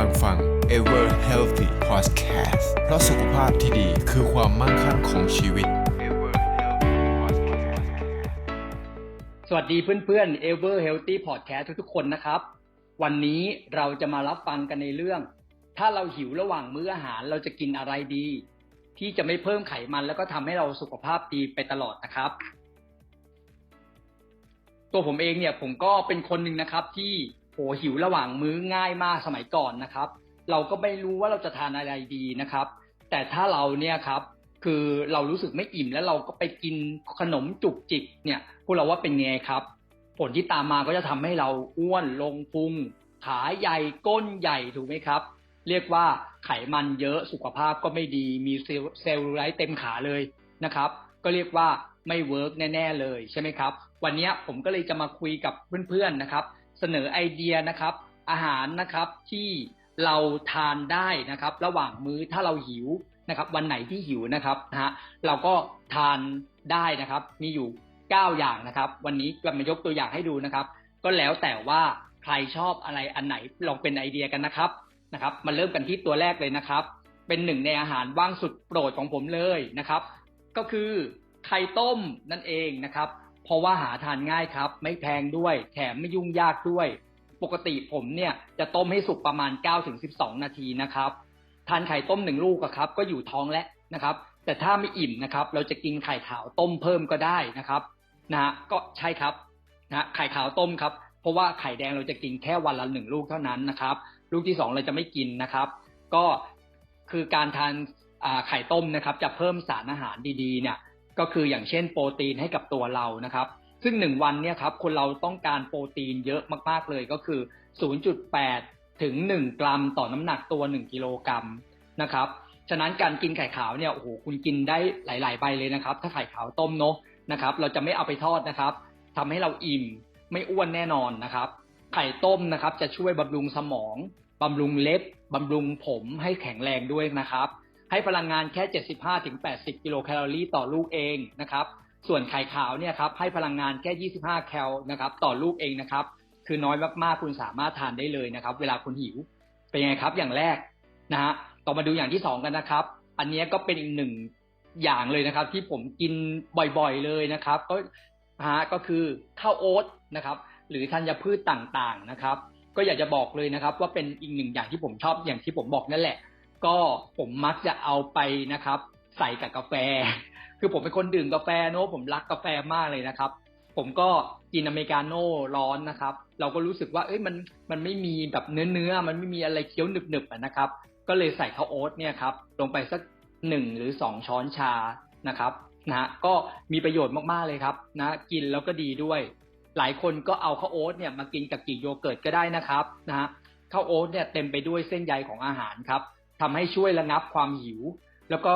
ำลังฟัง Ever Healthy Podcast เพราะสุขภาพที่ดีคือความมั่งคั่งของชีวิต Ever Healthy Podcast สวัสดีเพื่อนๆ Ever Healthy Podcast ทุกๆคนนะครับ วันนี้เราจะมารับฟังกันในเรื่อง ถ้าเราหิวระหว่างมื้ออาหารเราจะกินอะไรดี ที่จะไม่เพิ่มไขมันแล้วก็ทำให้เราสุขภาพดีไปตลอดนะครับ ตัวผมเองเนี่ยผมก็เป็นคนหนึ่งนะครับที่ หหิวระหว่างมื้อง่ายมากสมัยก่อนนะครับ เราก็ไม่รู้ว่าเราจะทานอะไรดีนะครับ แต่ถ้าเราเนี่ยครับคือเรารู้สึกไม่อิ่มแล้วเราก็ไปกินขนมจุกจิกเนี่ยพวกเราว่าเป็นไงครับ ผลที่ตามมาก็จะทำให้เราอ้วนลงพุงขาใหญ่ก้นใหญ่ถูกไหมครับ เรียกว่าไขมันเยอะสุขภาพก็ไม่ดีมีเซลล์ไลท์เต็มขาเลยนะครับ ก็เรียกว่าไม่เวิร์กแน่ ๆ เลยใช่ไหมครับ วันนี้ผมก็เลยจะมาคุยกับเพื่อนๆนะครับ เสนอไอเดียนะครับ อาหารนะครับที่เราทานได้นะครับ ระหว่างมื้อถ้าเราหิวนะครับ วันไหนที่หิวนะครับนะฮะเราก็ทานได้นะครับ มีอยู่ 9 อย่างนะครับ วันนี้จะมายกตัวอย่างให้ดูนะครับ ก็แล้วแต่ว่าใครชอบอะไรอันไหนลองเป็นไอเดียกันนะครับนะครับ มาเริ่มกันที่ตัวแรกเลยนะครับ เป็นหนึ่งในอาหารว่างสุดโปรดของผมเลยนะครับ ก็คือไข่ต้มนั่นเองนะครับ เพราะว่าหาทานง่ายครับ ไม่แพงด้วย แถมไม่ยุ่งยากด้วย ปกติผมเนี่ยจะต้มให้สุกประมาณ 9-12 นาทีนะครับ ทานไข่ต้มหนึ่งลูกครับ ก็อยู่ท้องแล้วนะครับ แต่ถ้าไม่อิ่มนะครับ เราจะกินไข่ขาวต้มเพิ่มก็ได้นะครับนะฮะก็ใช่ครับนะไข่ขาวต้มครับ เพราะว่าไข่แดงเราจะกินแค่วันละหนึ่งลูกเท่านั้นนะครับ ลูกที่สองเราจะไม่กินนะครับ ก็คือการทานไข่ต้มนะครับ จะเพิ่มสารอาหารดีๆเนี่ย ก็คืออย่างเช่นโปรตีนให้กับตัวเรานะครับ ซึ่งหนึ่งวันเนี่ยครับคนเราต้องการโปรตีนเยอะมากๆเลยก็คือ 0.8 ถึง 1 กรัมต่อน้ำหนักตัว 1 กิโลกรัมนะครับฉะนั้นการกินไข่ขาวเนี่ยโอ้โหคุณกินได้หลาย ๆ ใบเลยนะครับ ถ้าไข่ขาวต้มเนาะนะครับ เราจะไม่เอาไปทอดนะครับทำให้เราอิ่มไม่อ้วนแน่นอนนะครับ ไข่ต้มนะครับ จะช่วยบำรุงสมองบำรุงเล็บบำรุงผมให้แข็งแรงด้วยนะครับ ให้พลังงานแค่ 75-80 กิโลแคลอรี่ต่อลูกเองนะครับ ส่วนไข่ขาวเนี่ยครับให้พลังงานแค่ 25 แคลนะครับต่อลูกเองนะครับ คือน้อยมากๆคุณสามารถทานได้เลยนะครับ เวลาคุณหิว เป็นไงครับอย่างแรกนะฮะ ต่อมาดูอย่างที่สองกันนะครับ อันนี้ก็เป็นอีกหนึ่งอย่างเลยนะครับ ที่ผมกินบ่อยๆเลยนะครับ ก็ฮะก็คือข้าวโอ๊ตนะครับ หรือธัญพืชต่างๆนะครับ ก็อยากจะบอกเลยนะครับ ว่าเป็นอีกหนึ่งอย่างที่ผมชอบอย่างที่ผมบอกนั่นแหละ ก็ผมมักจะเอาไปนะครับ ใส่กับกาแฟ คือผมเป็นคนดื่มกาแฟเนอะผมรักกาแฟมากเลยนะครับ ผมก็กินอเมริกาโน่ร้อนนะครับ เราก็รู้สึกว่า เอ้ยมันมันไม่มีแบบเนื้อเนื้อมันไม่มีอะไรเคี้ยวหนึบหนึบนะครับ ก็เลยใส่ข้าวโอ๊ตเนี่ยครับลงไปสักหนึ่งหรือสองช้อนชานะครับนะฮะก็มีประโยชน์มากๆเลยครับนะกินแล้วก็ดีด้วย หลายคนก็เอาข้าวโอ๊ตเนี่ยมากินกับกีโยเกิร์ตก็ได้นะครับนะฮะข้าวโอ๊ตเนี่ยเต็มไปด้วยเส้นใยของอาหารครับ ทำให้ช่วยระงับความหิว แล้วก็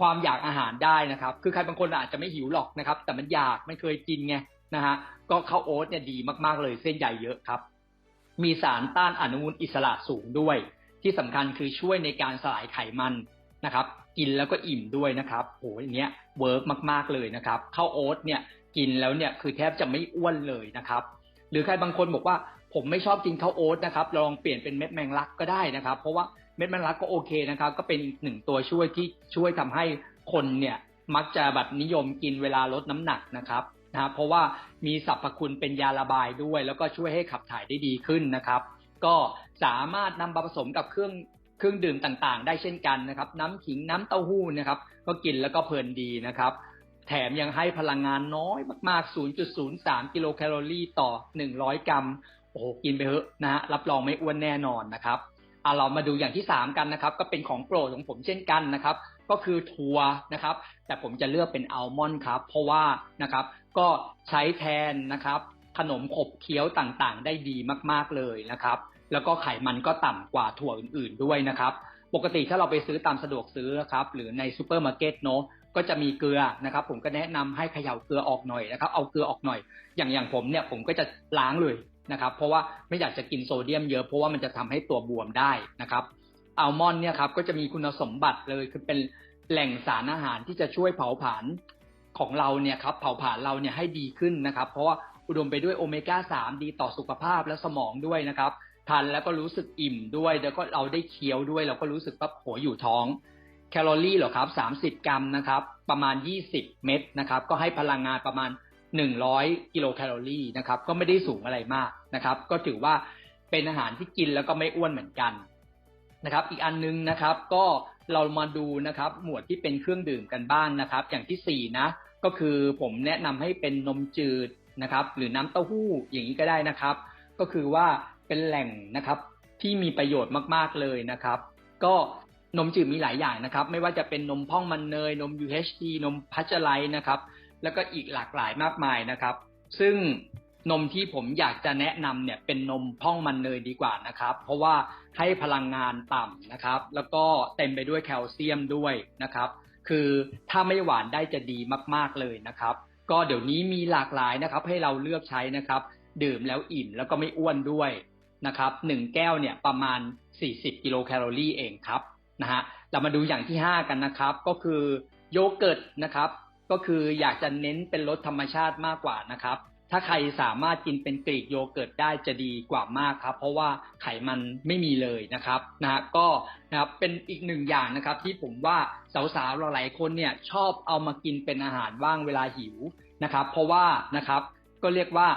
ความอยากอาหารได้นะครับ คือใครบางคนอาจจะไม่หิวหรอกนะครับ แต่มันอยากไม่เคยกินไงนะฮะก็ข้าวโอ๊ตเนี่ยดีมากๆเลยเส้นใยเยอะครับ มีสารต้านอนุมูลอิสระสูงด้วย ที่สำคัญคือช่วยในการสลายไขมันนะครับ กินแล้วก็อิ่มด้วยนะครับโอ้ยอันเนี้ยเวิร์กมากๆเลยนะครับข้าวโอ๊ตเนี่ยกินแล้วเนี่ยคือแทบจะไม่อ้วนเลยนะครับ หรือใครบางคนบอกว่าผมไม่ชอบกินข้าวโอ๊ตนะครับลองเปลี่ยนเป็นเม็ดแมงลักก็ได้นะครับ เพราะว่า เม็ดแมงลักก็โอเคนะครับ ก็เป็นอีกหนึ่งตัวช่วยที่ช่วยทำให้คนเนี่ยมักจะแบบนิยมกินเวลาลดน้ำหนักนะครับนะฮะเพราะว่ามีสรรพคุณเป็นยาระบายด้วย แล้วก็ช่วยให้ขับถ่ายได้ดีขึ้นนะครับ ก็สามารถนำมาผสมกับเครื่องเครื่องดื่มต่างๆ ได้เช่นกันนะครับ น้ำขิงน้ำเต้าหู้นะครับ ก็กินแล้วก็เพลินดีนะครับ แถมยังให้พลังงานน้อยมากๆ 0.03 กิโลแคลอรี่ต่อ 100 กรัม โอ้โห กินไปเถอะนะฮะรับรองไม่อ้วนแน่นอนนะครับ เอาเรามาดูอย่างที่ 3 กันนะครับ ก็เป็นของโปรดของผมเช่นกันนะครับ ก็คือถั่วนะครับ แต่ผมจะเลือกเป็นอัลมอนด์ครับ เพราะว่านะครับก็ใช้แทนนะครับ ขนมขบเคี้ยวต่างๆ ได้ดีมากๆเลยนะครับ แล้วก็ไขมันก็ต่ำกว่าถั่วอื่นๆด้วยนะครับ ปกติถ้าเราไปซื้อตามสะดวกซื้อครับ หรือในซูเปอร์มาร์เก็ตเนาะก็จะมีเกลือนะครับ ผมก็แนะนำให้เขย่าเกลือออกหน่อยนะครับ เอาเกลือออกหน่อย อย่างอย่างผมเนี่ยผมก็จะล้างเลย นะครับ เพราะว่าไม่อยากจะกินโซเดียมเยอะเพราะว่ามันจะทำให้ตัวบวมได้นะครับอัลมอนด์เนี่ยครับก็จะมีคุณสมบัติเลยคือเป็นแหล่งสารอาหารที่จะช่วยเผาผลาญของเราเนี่ยครับเผาผลาญเราเนี่ยให้ดีขึ้นนะครับ เพราะว่าอุดมไปด้วยโอเมก้า 3 ดีต่อสุขภาพและสมองด้วยนะครับทานแล้วก็รู้สึกอิ่มด้วย แล้วก็เราได้เคี้ยวด้วย เราก็รู้สึกว่าโหอยู่ท้อง แคลอรี่หรอครับ 30 กรัมนะครับ ประมาณ 20 เม็ดนะครับ ก็ให้พลังงานประมาณ 100 กิโลแคลอรี่นะครับก็ไม่ได้สูงอะไรมากนะครับ ก็ถือว่าเป็นอาหารที่กินแล้วก็ไม่อ้วนเหมือนกันนะครับ อีกอันนึงนะครับก็เรามาดูนะครับ หมวดที่เป็นเครื่องดื่มกันบ้างนะครับ อย่างที่สี่นะก็คือผมแนะนำให้เป็นนมจืดนะครับ หรือน้ำเต้าหู้อย่างนี้ก็ได้นะครับ ก็คือว่าเป็นแหล่งนะครับที่มีประโยชน์มากๆเลยนะครับ ก็นมจืดมีหลายอย่างนะครับ ไม่ว่าจะเป็นนมพ่องมันเนย นม UHT นมพัชไลนะครับ แล้วก็อีกหลากหลายมากมายนะครับ ซึ่งนมที่ผมอยากจะแนะนำเนี่ยเป็นนมพ่องมันเนยดีกว่านะครับ เพราะว่าให้พลังงานต่ำนะครับ แล้วก็เต็มไปด้วยแคลเซียมด้วยนะครับ คือถ้าไม่หวานได้จะดีมากๆเลยนะครับ ก็เดี๋ยวนี้มีหลากหลายนะครับ ให้เราเลือกใช้นะครับ ดื่มแล้วอิ่มแล้วก็ไม่อ้วนด้วยนะครับหนึ่งแก้วเนี่ยประมาณ 40 กิโลแคลอรี่เองครับนะฮะเรามาดูอย่างที่ 5 กันนะครับ ก็คือโยเกิร์ตนะครับ ก็คืออยากจะเน้นเป็นรสธรรมชาติมากกว่านะครับ ถ้าใครสามารถกินเป็นกรีกโยเกิร์ตได้จะดีกว่ามากครับ เพราะว่าไขมันไม่มีเลยนะครับนะฮะก็นะครับเป็นอีกหนึ่งอย่างนะครับ ที่ผมว่าสาวๆหลายคนเนี่ยชอบเอามากินเป็นอาหารว่างเวลาหิวนะครับ เพราะว่านะครับก็เรียกว่า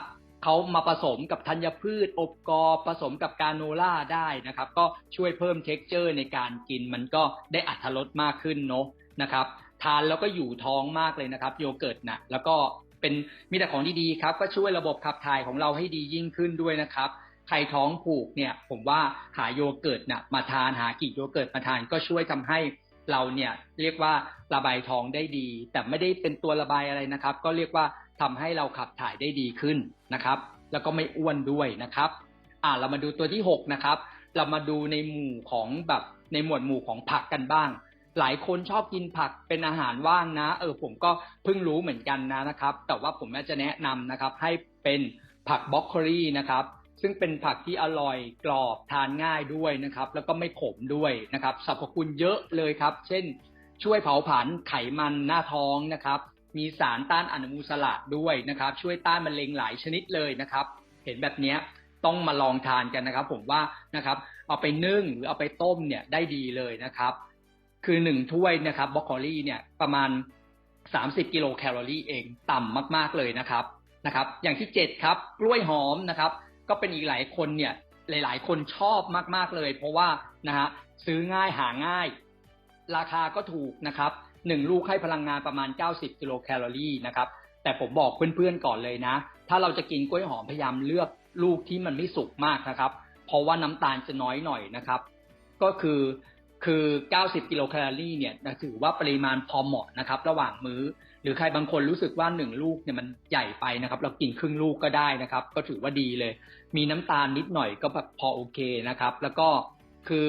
เขามาผสมกับธัญพืช อบกอผสมกับกาโนล่าได้นะครับ ก็ช่วยเพิ่มเท็กเจอร์ในการกินมันก็ได้อัตรสมากขึ้นเนาะนะครับ ทานแล้วก็อยู่ท้องมากเลยนะครับ โยเกิร์ตนะแล้วก็เป็นมีแต่ของดีๆครับ ก็ช่วยระบบขับถ่ายของเราให้ดียิ่งขึ้นด้วยนะครับใครท้องผูกเนี่ยผมว่าหาโยเกิร์ตนะมาทานหากีกโยเกิร์ตมาทานก็ช่วยทำให้เราเนี่ยเรียกว่าระบายท้องได้ดี แต่ไม่ได้เป็นตัวระบายอะไรนะครับ ก็เรียกว่าทำให้เราขับถ่ายได้ดีขึ้นนะครับ แล้วก็ไม่อ้วนด้วยนะครับอ่าเรามาดูตัวที่6นะครับเรามาดูในหมู่ของแบบในหมวดหมู่ของผักกันบ้าง หลายคนชอบกินผักเป็นอาหารว่างนะ เออผมก็เพิ่งรู้เหมือนกันนะนะครับ แต่ว่าผมจะแนะนำนะครับ ให้เป็นผักบล็อกโคลีนะครับซึ่งเป็นผักที่อร่อยกรอบทานง่ายด้วยนะครับ แล้วก็ไม่ขมด้วยนะครับสรรพคุณเยอะเลยครับ เช่น ช่วยเผาผลาญไขมันหน้าท้องนะครับ มีสารต้านอนุมูลอิสระด้วยนะครับ ช่วยต้านมะเร็งหลายชนิดเลยนะครับ เห็นแบบนี้ต้องมาลองทานกันนะครับ ผมว่านะครับ เอาไปนึ่งหรือเอาไปต้มเนี่ยได้ดีเลยนะครับ คือหนึ่งถ้วยนะครับบรอกโคลีเนี่ยประมาณ 30 กิโลแคลอรี่เองต่ำมากๆเลยนะครับนะครับ อย่างที่ 7 ครับ กล้วยหอมนะครับ ก็เป็นอีกหลายคนเนี่ยหลาย ๆ คนชอบมากๆเลย เพราะว่านะฮะซื้อง่ายหาง่าย ราคาก็ถูกนะครับหนึ่งลูกให้พลังงานประมาณ 90 กิโลแคลอรี่นะครับแต่ผมบอกเพื่อนๆก่อนเลยนะ ถ้าเราจะกินกล้วยหอมพยายามเลือกลูกที่มันไม่สุกมากนะครับ เพราะว่าน้ำตาลจะน้อยหน่อยนะครับ ก็คือ คือ 90 กิโลแคลอรี่เนี่ยถือว่าปริมาณพอเหมาะนะครับ ระหว่างมื้อ หรือใครบางคนรู้สึกว่าหนึ่งลูกเนี่ยมันใหญ่ไปนะครับ เรากินครึ่งลูกก็ได้นะครับ ก็ถือว่าดีเลย มีน้ำตาลนิดหน่อยก็แบบพอโอเคนะครับ แล้วก็คือ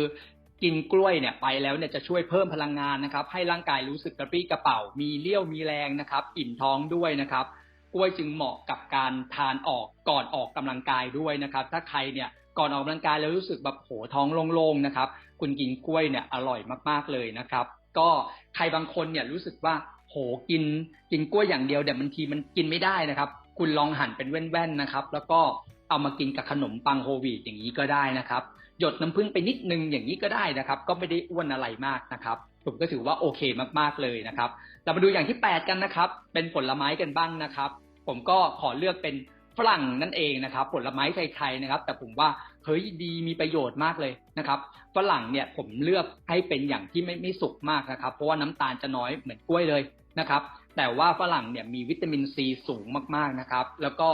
กินกล้วยเนี่ยไปแล้วเนี่ยจะช่วยเพิ่มพลังงานนะครับ ให้ร่างกายรู้สึกกระปรี้กระเป๋า มีเลี้ยวมีแรงนะครับ อิ่มท้องด้วยนะครับ กล้วยจึงเหมาะกับการทานออกก่อนออกกำลังกายด้วยนะครับ ถ้าใครเนี่ย ก่อนออกกำลังกายแล้วรู้สึกแบบโหท้องโล่งๆนะครับ คุณกินกล้วยเนี่ยอร่อยมากๆเลยนะครับ ก็ใครบางคนเนี่ยรู้สึกว่าโหกินกินกล้วยอย่างเดียวเดี๋ยวบางทีมันกินไม่ได้นะครับ คุณลองหั่นเป็นแว่นๆนะครับ แล้วก็เอามากินกับขนมปังโฮวีตอย่างนี้ก็ได้นะครับ หยดน้ำผึ้งไปนิดนึงอย่างนี้ก็ได้นะครับ ก็ไม่ได้อ้วนอะไรมากนะครับผมก็ถือว่าโอเคมากๆเลยนะครับ เรามาดูอย่างที่ 8 กันนะครับ เป็นผลไม้กันบ้างนะครับ ผมก็ขอเลือกเป็นฝรั่งนั่นเองนะครับ ผลไม้ไทยๆนะครับ แต่ผมว่า เฮ้ยดีมีประโยชน์มากเลยนะครับฝรั่งเนี่ยผมเลือกให้เป็นอย่างที่ไม่ไม่สุกมากนะครับ เพราะว่าน้ำตาลจะน้อยเหมือนกล้วยเลยนะครับ แต่ว่าฝรั่งเนี่ยมีวิตามินซีสูงมากๆนะครับ แล้วก็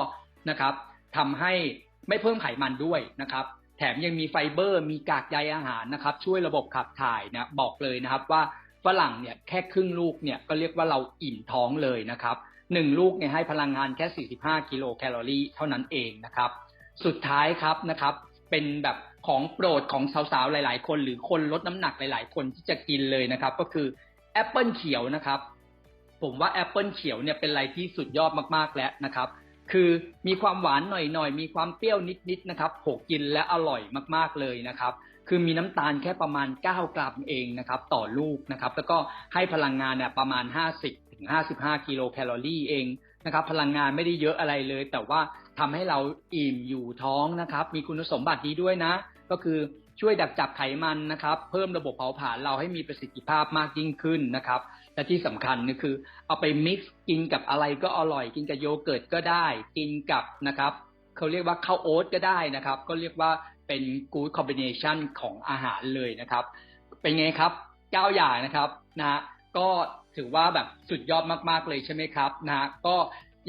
นะครับทำให้ไม่เพิ่มไขมันด้วยนะครับ แถมยังมีไฟเบอร์ มีกากใยอาหารนะครับ ช่วยระบบขับถ่ายนะบอกเลยนะครับว่าฝรั่งเนี่ยแค่ครึ่งลูกเนี่ยก็เรียกว่าเราอิ่มท้องเลยนะครับหนึ่งลูกเนี่ยให้พลังงานแค่ 45 กิโลแคลอรี่เท่านั้นเองนะครับ สุดท้ายครับนะครับ เป็นแบบของโปรดของสาวๆ หลายๆ คน หรือคนลดน้ำหนักหลาย ๆ คนที่จะกินเลยนะครับ ก็คือแอปเปิลเขียวนะครับ ผมว่าแอปเปิลเขียวเนี่ยเป็นอะไรที่สุดยอดมากๆแล้วนะครับ คือมีความหวานหน่อยๆ มีความเปรี้ยวนิดๆนะครับโขกกินและอร่อยมากๆเลยนะครับ คือมีน้ำตาลแค่ประมาณ 9 กรัมเองนะครับ ต่อลูกนะครับ แล้วก็ให้พลังงานเนี่ยประมาณ 50ถึง55 กิโลแคลอรี่เอง นะครับ พลังงานไม่ได้เยอะอะไรเลย แต่ว่าทำให้เราอิ่มอยู่ท้องนะครับ มีคุณสมบัติดีด้วยนะ ก็คือช่วยดักจับไขมันนะครับ เพิ่มระบบเผาผลาญเราให้มีประสิทธิภาพมากยิ่งขึ้นนะครับ และที่สำคัญนี่คือ เอาไปมิกซ์กินกับอะไรก็อร่อย กินกับโยเกิร์ตก็ได้ กินกับนะครับเขาเรียกว่าข้าวโอ๊ตก็ได้นะครับ ก็เรียกว่าเป็น good combination ของอาหารเลยนะครับ เป็นไงครับเก้าอย่างนะครับนะก็ ถือว่าแบบสุดยอดมากๆเลยใช่ไหมครับนะฮะก็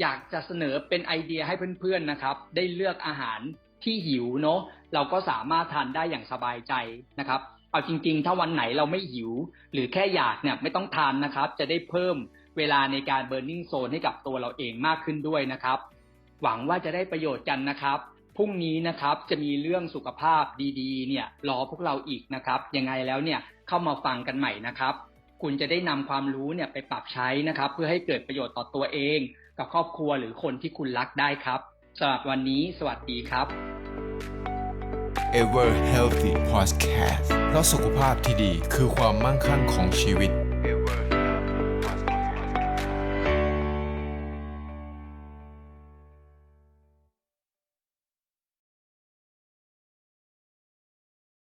อยากจะเสนอเป็นไอเดียให้เพื่อนๆนะครับ ได้เลือกอาหารที่หิวเนาะเราก็สามารถทานได้อย่างสบายใจนะครับเอาจริง ๆ ถ้าวันไหนเราไม่หิว หรือแค่อยากเนี่ยไม่ต้องทานนะครับ จะได้เพิ่มเวลาในการเบิร์นนิ่งโซนให้กับตัวเราเองมากขึ้นด้วยนะครับ หวังว่าจะได้ประโยชน์กันนะครับพรุ่งนี้นะครับจะมีเรื่องสุขภาพดีๆ เนี่ยรอพวกเราอีกนะครับ ยังไงแล้วเนี่ยเข้ามาฟังกันใหม่นะครับ คุณจะได้นำความรู้เนี่ยไปปรับใช้นะครับ เพื่อให้เกิดประโยชน์ต่อตัวเอง กับครอบครัวหรือคนที่คุณรักได้ครับสำหรับวันนี้ สวัสดีครับ Ever Healthy Podcast เพราะสุขภาพที่ดีคือความมั่งคั่งของชีวิต